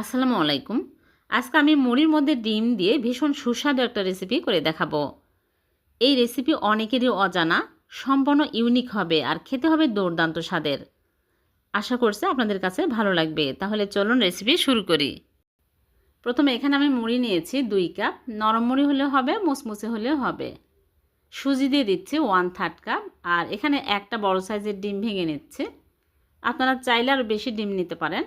আসসালামু আলাইকুম। আজকে আমি মুড়ির মধ্যে ডিম দিয়ে ভীষণ সুস্বাদু একটা রেসিপি করে দেখাবো। এই রেসিপি অনেকেরই অজানা, সম্পূর্ণ ইউনিক হবে আর খেতে হবে দুর্দান্ত স্বাদের। আশা করছি আপনাদের কাছে ভালো লাগবে। তাহলে চলুন রেসিপি শুরু করি। প্রথমে এখানে আমি মুড়ি নিয়েছি দুই কাপ। নরম মুড়ি হলেও হবে, মুসমুসে হলেও হবে। সুজি দিয়ে দিচ্ছি ওয়ান থার্ড কাপ আর এখানে একটা বড় সাইজের ডিম ভেঙে নিচ্ছে। আপনারা চাইলে আরও বেশি ডিম নিতে পারেন।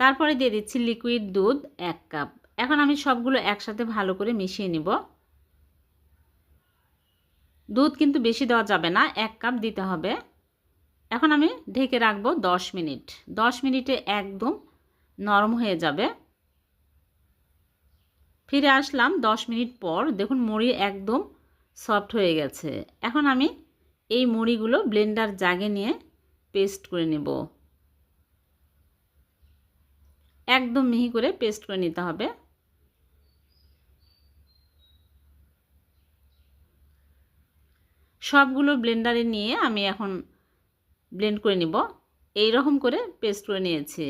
তারপরে দিয়ে দিচ্ছি লিকুইড দুধ এক কাপ এখন আমি সবগুলো একসাথে ভালো করে মিশিয়ে নিব। দুধ কিন্তু বেশি দেওয়া যাবে না, এক কাপ দিতে হবে। এখন আমি ঢেকে রাখব দশ মিনিট। দশ মিনিটে একদম নরম হয়ে যাবে। ফিরে আসলাম দশ মিনিট পর। দেখুন মুড়ি একদম সফট হয়ে গেছে। এখন আমি এই মুড়িগুলো ব্লেন্ডার জাগে নিয়ে পেস্ট করে নেব। একদম মিহি করে পেস্ট করে নিতে হবে। সবগুলো ব্লেন্ডারে নিয়ে আমি এখন ব্লেন্ড করে নিব। এই রকম করে পেস্ট করে নিয়েছি।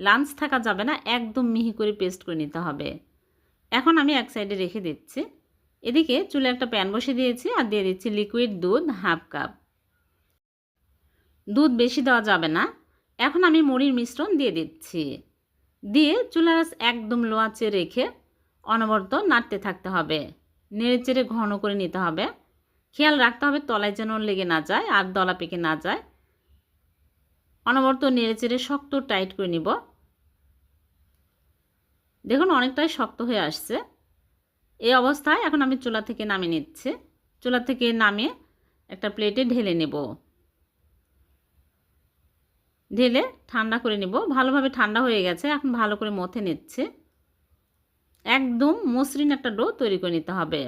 লাঞ্চ থাকা যাবে না, একদম মিহি করে পেস্ট করে নিতে হবে। এখন আমি এক সাইডে রেখে দিচ্ছি। এদিকে চুলে একটা প্যান বসে দিয়েছি আর দিয়ে দিচ্ছি লিকুইড দুধ হাফ কাপ দুধ বেশি দেওয়া যাবে না। এখন আমি মুড়ির মিশ্রণ দিয়ে দিচ্ছি। দিয়ে আঁচ একদম লো আঁচে রেখে অনবরত নাড়তে থাকতে হবে। নেড়ে চেড়ে ঘন করে নিতে হবে। খেয়াল রাখতে হবে তলায় যেন লেগে না যায় আর দলা পেকে না যায়। অনবরত নেড়ে চেড়ে শক্ত টাইট করে নিব। দেখুন অনেকটাই শক্ত হয়ে আসছে। এই অবস্থায় এখন আমি চুলা থেকে নামিয়ে নিচ্ছি। চুলা থেকে নামিয়ে একটা প্লেটে ঢেলে নেব। ঢেলে ঠান্ডা করে নিব। ভালোভাবে ঠান্ডা হয়ে গেছে, এখন ভালো করে মথে নিচ্ছে। একদম মসৃণ একটা ডো তৈরি করে নিতে হবে।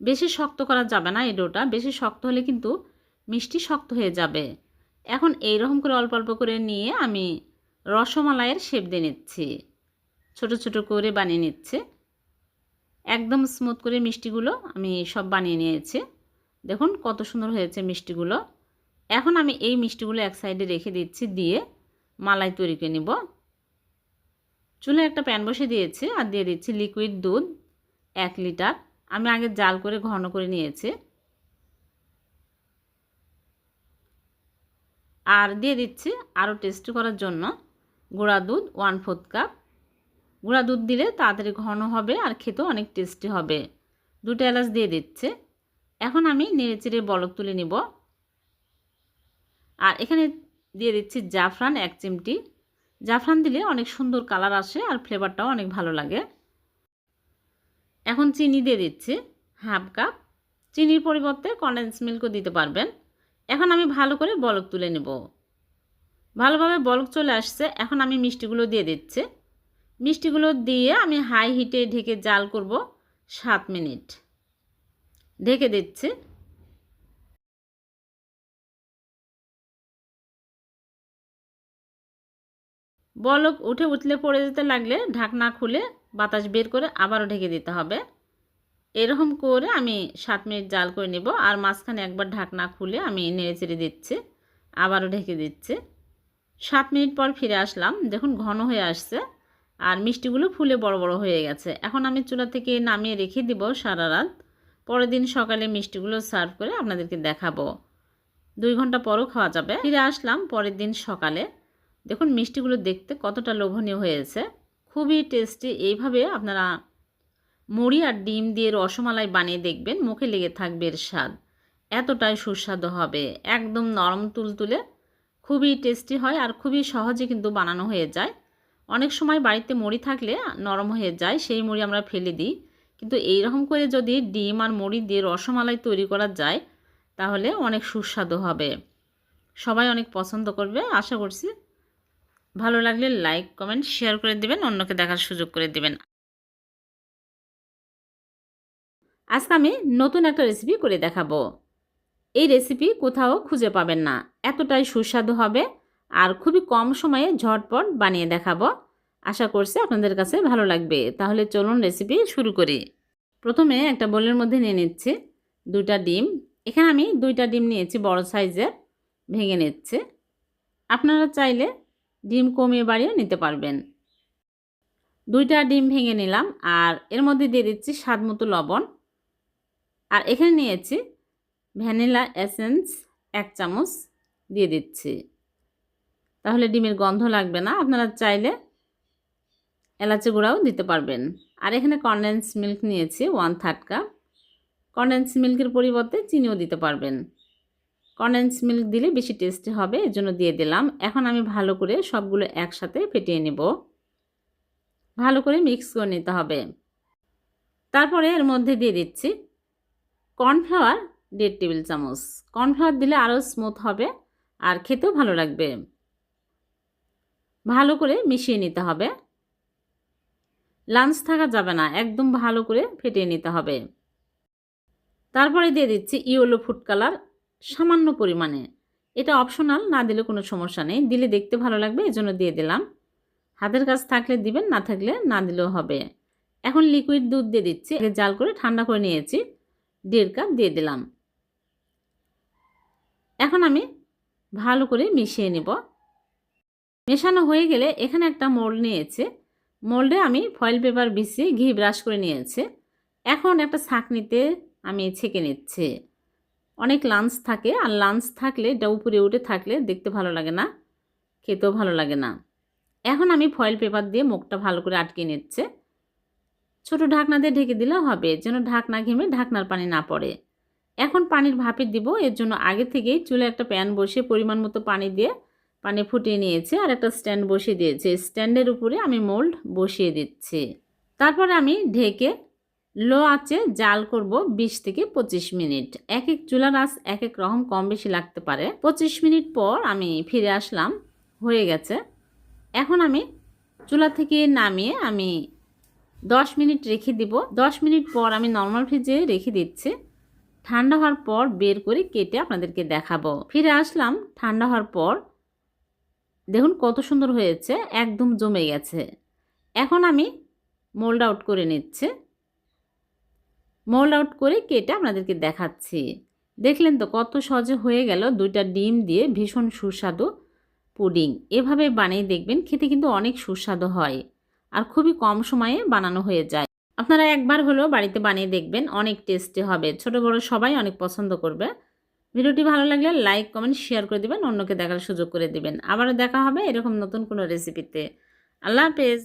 বেশি শক্ত করা যাবে না এই ডোটা, বেশি শক্ত হলে কিন্তু মিষ্টি শক্ত হয়ে যাবে। এখন এই রকম করে অল্প অল্প করে নিয়ে আমি রসমালাইয়ের শেপ দিয়ে নিচ্ছি। ছোট ছোট করে বানিয়ে নিচ্ছে। একদম স্মুথ করে মিষ্টিগুলো আমি সব বানিয়ে নিয়েছি। দেখুন কত সুন্দর হয়েছে মিষ্টিগুলো। এখন আমি এই মিষ্টিগুলো এক সাইডে রেখে দিচ্ছি, দিয়ে মালাই তৈরি করে নিব। চুলে একটা প্যান বসে দিয়েছি আর দিয়ে দিচ্ছি লিকুইড দুধ, এক লিটার। আমি আগে জাল করে ঘন করে নিয়েছি। আর দিয়ে দিচ্ছি আরও টেস্ট করার জন্য গুঁড়া দুধ ওয়ান ফোর্থ কাপ গুঁড়া দুধ দিলে তাড়াতাড়ি ঘন হবে আর খেতেও অনেক টেস্টি হবে। দুটো এলাচ দিয়ে দিচ্ছে। এখন আমি নেড়ে চেড়ে বলক তুলে নিব। আর এখানে দিয়ে দিচ্ছি জাফরান এক চিমটি। জাফরান দিলে অনেক সুন্দর কালার আসে আর ফ্লেভারটাও অনেক ভালো লাগে। এখন চিনি দিয়ে দিচ্ছি হাফ কাপ। চিনির পরিবর্তে কন্ডেন্স মিল্কও দিতে পারবেন। এখন আমি ভালো করে বলক তুলে নেব। ভালোভাবে বলক চলে আসছে। এখন আমি মিষ্টিগুলো দিয়ে দিচ্ছি। মিষ্টিগুলো দিয়ে আমি হাই হিটে ঢেকে জাল করব সাত মিনিট। ঢেকে দিচ্ছি। বলক উঠে উঠলে পড়ে যেতে লাগলে ঢাকনা খুলে বাতাস বের করে আবারও ঢেকে দিতে হবে। এরকম করে আমি সাত মিনিট জাল করে নেব আর মাঝখানে একবার ঢাকনা খুলে আমি নেড়ে চেড়ে দিচ্ছি। আবারও ঢেকে দিচ্ছি। সাত মিনিট পর ফিরে আসলাম। দেখুন ঘন হয়ে আসছে। আর মিষ্টিগুলো ফুলে বড় বড় হয়ে গেছে। এখন আমি চুলা থেকে নামিয়ে রেখে দিব সারা রাত। পরের দিন সকালে মিষ্টিগুলো সার্ভ করে আপনাদেরকে দেখাবো। দুই ঘণ্টা পরও খাওয়া যাবে। ফিরে আসলাম পরের দিন সকালে। দেখুন, মিষ্টিগুলো দেখতে কতটা লোভনীয় হয়েছে। খুবই টেস্টি। এইভাবে আপনারা মুড়ি আর ডিম দিয়ে রসমালাই বানিয়ে দেখবেন, মুখে লেগে থাকবে এর স্বাদ। এতটাই সুস্বাদু হবে। একদম নরম তুলতুলে। খুবই টেস্টি হয় আর খুবই সহজে কিন্তু বানানো হয়ে যায়। অনেক সময় বাড়িতে মুড়ি থাকলে নরম হয়ে যায়, সেই মুড়ি আমরা ফেলে দিই। কিন্তু এই রকম করে যদি ডিম আর মুড়ি দিয়ে রসমালাই তৈরি করা যায়, তাহলে অনেক সুস্বাদু হবে। সবাই অনেক পছন্দ করবে, আশা করছি। ভালো লাগলে লাইক, কমেন্ট, শেয়ার করে দেবেন, অন্যকে দেখার সুযোগ করে দেবেন। আজকে আমি নতুন একটা রেসিপি করে দেখাবো। এই রেসিপি কোথাও খুঁজে পাবেন না। এতটাই সুস্বাদু হবে। আর খুবই কম সময়ে ঝটপট বানিয়ে দেখাবো। আশা করছি আপনাদের কাছে ভালো লাগবে। তাহলে চলুন রেসিপি শুরু করি। প্রথমে একটা বোলের মধ্যে নিয়ে নিচ্ছি দুটা ডিম। এখানে আমি দুইটা ডিম নিয়েছি, বড় সাইজের, ভেঙে নিচ্ছে। আপনারা চাইলে ডিম কমিয়ে বাড়িয়ে নিতে পারবেন। দুইটা ডিম ভেঙে নিলাম আর এর মধ্যে দিয়ে দিচ্ছি স্বাদ মতো লবণ। আর এখানে নিয়েছি ভ্যানিলা এসেন্স এক চামচ দিয়ে দিচ্ছি। তাহলে ডিমের গন্ধ লাগবে না। আপনারা চাইলে এলাচি গুঁড়াও দিতে পারবেন। আর এখানে কনডেন্স মিল্ক নিয়েছি ওয়ান থার্ড কাপ কনডেন্স মিল্কের পরিবর্তে চিনিও দিতে পারবেন। কনডেন্স মিল্ক দিলে বেশি টেস্টি হবে এর জন্য দিয়ে দিলাম। এখন আমি ভালো করে সবগুলো একসাথে ফেটিয়ে নেব। ভালো করে মিক্স করে নিতে হবে। তারপরে এর মধ্যে দিয়ে দিচ্ছি কর্নফ্লাওয়ার দেড় টেবিল চামচ। কর্নফ্লাওয়ার দিলে আরও স্মুথ হবে আর খেতেও ভালো লাগবে। ভালো করে মিশিয়ে নিতে হবে। লাঞ্চ থাকা যাবে না, একদম ভালো করে ফেটিয়ে নিতে হবে। তারপরে দিয়ে দিচ্ছি ইয়েলো ফুড কালার সামান্য পরিমাণে। এটা অপশনাল না দিলে কোনো সমস্যা নেই। দিলে দেখতে ভালো লাগবে এই জন্য দিয়ে দিলাম। হাতের কাছ থাকলে দিবেন, না থাকলে না দিলেও হবে। এখন লিকুইড দুধ দিয়ে দিচ্ছি জাল করে ঠান্ডা করে নিয়েছি। দেড় কাপ দিয়ে দিলাম। এখন আমি ভালো করে মিশিয়ে নেব। মেশানো হয়ে গেলে এখানে একটা মোল্ড নিয়েছে। মোল্ডে আমি ফয়েল পেপার বিছিয়ে ঘি ব্রাশ করে নিয়েছে। এখন একটা ছাঁকনিতে আমি ছেঁকে নিচ্ছে। অনেক লাঞ্চ থাকে, আর লাঞ্চ থাকলে, এটা উপরে উঠে থাকলে দেখতে ভালো লাগে না, খেতেও ভালো লাগে না। এখন আমি ফয়েল পেপার দিয়ে মুখটা ভালো করে আটকে নিচ্ছে। ছোট ঢাকনা দিয়ে ঢেকে দিলে হবে, যেন ঢাকনা ঘেমে ঢাকনার পানি না পড়ে। এখন পানির ভাপে দিব, এর জন্য আগে থেকেই চুলে একটা প্যান বসিয়ে পরিমাণ মতো পানি দিয়ে পানি ফুটিয়ে নিয়েছি আর একটা স্ট্যান্ড বসিয়ে দিয়েছি। স্ট্যান্ডের উপরে আমি মোল্ড বসিয়ে দিচ্ছি। তারপরে আমি ঢেকে লো আঁচে জাল করব ২০ থেকে ২৫ মিনিট। এক এক চুলার আঁচ এক এক রকম কম বেশি লাগতে পারে। ২৫ মিনিট পর আমি ফিরে আসলাম, হয়ে গেছে। এখন আমি চুলা থেকে নামিয়ে আমি 10 মিনিট রেখে দিব। 10 মিনিট পর আমি নর্মাল ফ্রিজে রেখে দিচ্ছি। ঠান্ডা হওয়ার পর বের করে কেটে আপনাদেরকে দেখাবো। ফিরে আসলাম, ঠান্ডা হওয়ার পর দেখুন কত সুন্দর হয়েছে, একদম জমে গেছে। এখন আমি মোল্ড আউট করে নিচ্ছে। মোল্ড আউট করে কেটে আপনাদেরকে দেখাচ্ছি। দেখলেন তো কত সহজে হয়ে গেল দুইটা ডিম দিয়ে ভীষণ সুস্বাদু পুডিং। এভাবে বানিয়ে দেখবেন খেতে কিন্তু অনেক সুস্বাদু হয় আর খুবই কম সময়ে বানানো হয়ে যায়। আপনারা একবার হলেও বাড়িতে বানিয়ে দেখবেন, অনেক টেস্টি হবে। ছোট বড় সবাই অনেক পছন্দ করবে। ভিডিওটি ভালো লাগলে লাইক, কমেন্ট, শেয়ার করে দেবেন, অন্যকে দেখার সুযোগ করে দেবেন। আবারও দেখা হবে এরকম নতুন কোনো রেসিপিতে আল্লাহ হাফেজ।